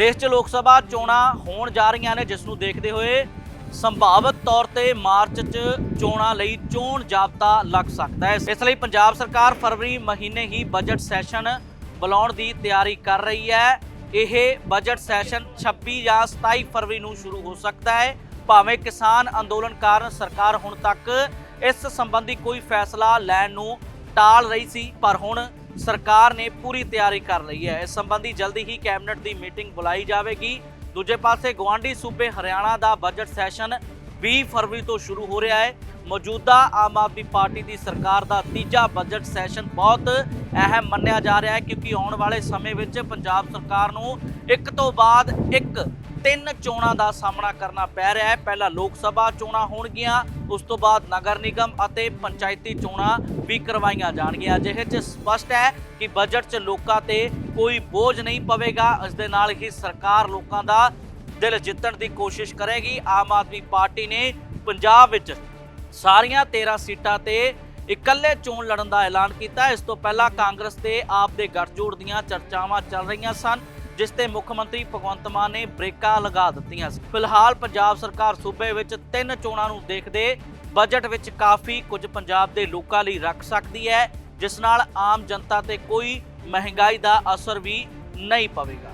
ਦੇਸ਼ 'ਚ ਲੋਕ ਸਭਾ ਚੋਣਾਂ ਹੋਣ ਜਾ ਰਹੀਆਂ ਨੇ, ਜਿਸ ਨੂੰ ਦੇਖਦੇ ਹੋਏ ਸੰਭਾਵਿਤ ਤੌਰ ਤੇ ਮਾਰਚ 'ਚ ਚੋਣਾਂ ਲਈ ਚੋਣ ਜਾਬਤਾ ਲੱਗ ਸਕਦਾ ਹੈ। ਇਸ ਲਈ ਪੰਜਾਬ ਸਰਕਾਰ ਫਰਵਰੀ ਮਹੀਨੇ ਹੀ ਬਜਟ ਸੈਸ਼ਨ ਬੁਲਾਉਣ ਦੀ ਤਿਆਰੀ ਕਰ ਰਹੀ ਹੈ। ਇਹ ਬਜਟ ਸੈਸ਼ਨ 26 ਜਾਂ 27 ਫਰਵਰੀ ਨੂੰ ਸ਼ੁਰੂ ਹੋ ਸਕਦਾ ਹੈ। ਭਾਵੇਂ ਕਿਸਾਨ ਅੰਦੋਲਨ ਕਾਰਨ ਸਰਕਾਰ ਹੁਣ ਤੱਕ ਇਸ ਸੰਬੰਧੀ ਕੋਈ ਫੈਸਲਾ ਲੈਣ ਨੂੰ ਟਾਲ ਰਹੀ ਸੀ, ਪਰ ਹੁਣ ਸਰਕਾਰ ਨੇ ਪੂਰੀ ਤਿਆਰੀ ਕਰ ਲਈ ਹੈ। ਇਸ ਸੰਬੰਧੀ ਜਲਦੀ ਹੀ ਕੈਬਨਿਟ ਦੀ ਮੀਟਿੰਗ ਬੁਲਾਈ ਜਾਵੇਗੀ। ਦੂਜੇ ਪਾਸੇ ਗਵਾਂਢੀ ਸੂਬੇ ਹਰਿਆਣਾ ਦਾ ਬਜਟ ਸੈਸ਼ਨ 20 ਫਰਵਰੀ ਤੋਂ ਸ਼ੁਰੂ ਹੋ ਰਿਹਾ ਹੈ। ਮੌਜੂਦਾ ਆਮ ਆਦਮੀ ਪਾਰਟੀ ਦੀ ਸਰਕਾਰ ਦਾ ਤੀਜਾ ਬਜਟ ਸੈਸ਼ਨ ਬਹੁਤ ਅਹਿਮ ਮੰਨਿਆ ਜਾ ਰਿਹਾ ਹੈ ਕਿਉਂਕਿ ਆਉਣ ਵਾਲੇ ਸਮੇਂ ਵਿੱਚ ਪੰਜਾਬ ਸਰਕਾਰ ਨੂੰ ਇੱਕ ਤੋਂ ਬਾਅਦ ਇੱਕ ਤਿੰਨ ਚੋਣਾਂ ਦਾ ਸਾਹਮਣਾ ਕਰਨਾ ਪੈ ਰਿਹਾ ਹੈ। ਪਹਿਲਾਂ ਲੋਕ ਸਭਾ ਚੋਣਾਂ ਹੋਣਗੀਆਂ, ਉਸ ਤੋਂ ਬਾਅਦ ਨਗਰ ਨਿਗਮ ਅਤੇ ਪੰਚਾਇਤੀ ਚੋਣਾਂ ਵੀ ਕਰਵਾਈਆਂ ਜਾਣਗੀਆਂ। ਜਿਹੇ 'ਚ ਸਪਸ਼ਟ ਹੈ ਕਿ ਬਜਟ 'ਚ ਲੋਕਾਂ ਤੇ ਕੋਈ ਬੋਝ ਨਹੀਂ ਪਵੇਗਾ। ਇਸ ਦੇ ਨਾਲ ਹੀ ਸਰਕਾਰ ਲੋਕਾਂ ਦਾ ਦਿਲ ਜਿੱਤਣ ਦੀ ਕੋਸ਼ਿਸ਼ ਕਰੇਗੀ। ਆਮ ਆਦਮੀ ਪਾਰਟੀ ਨੇ ਪੰਜਾਬ ਵਿੱਚ ਸਾਰੀਆਂ 13 ਸੀਟਾਂ ਤੇ ਇਕੱਲੇ ਚੋਣ ਲੜਨ ਦਾ ਐਲਾਨ ਕੀਤਾ। ਇਸ ਤੋਂ ਪਹਿਲਾਂ ਕਾਂਗਰਸ ਤੇ ਆਪ ਦੇ ਗੱਠਜੋੜ ਦੀਆਂ ਚਰਚਾਵਾਂ ਚੱਲ ਰਹੀਆਂ ਸਨ। ਜਿਸ ਤੇ ਮੁੱਖ ਮੰਤਰੀ ਭਗਵੰਤ ਮਾਨ ਨੇ ਬ੍ਰੇਕਾਂ ਲਗਾ ਦਿੱਤੀਆਂ ਸੀ। ਫਿਲਹਾਲ ਪੰਜਾਬ ਸਰਕਾਰ ਸੂਬੇ ਵਿੱਚ ਤਿੰਨ ਚੋਣਾਂ ਨੂੰ ਦੇਖਦੇ ਬਜਟ ਵਿੱਚ ਕਾਫੀ ਕੁਝ ਪੰਜਾਬ ਦੇ ਲੋਕਾਂ ਲਈ ਰੱਖ ਸਕਦੀ ਹੈ, ਜਿਸ ਨਾਲ ਆਮ ਜਨਤਾ ਤੇ ਕੋਈ ਮਹਿੰਗਾਈ ਦਾ ਅਸਰ ਵੀ ਨਹੀਂ ਪਵੇਗਾ।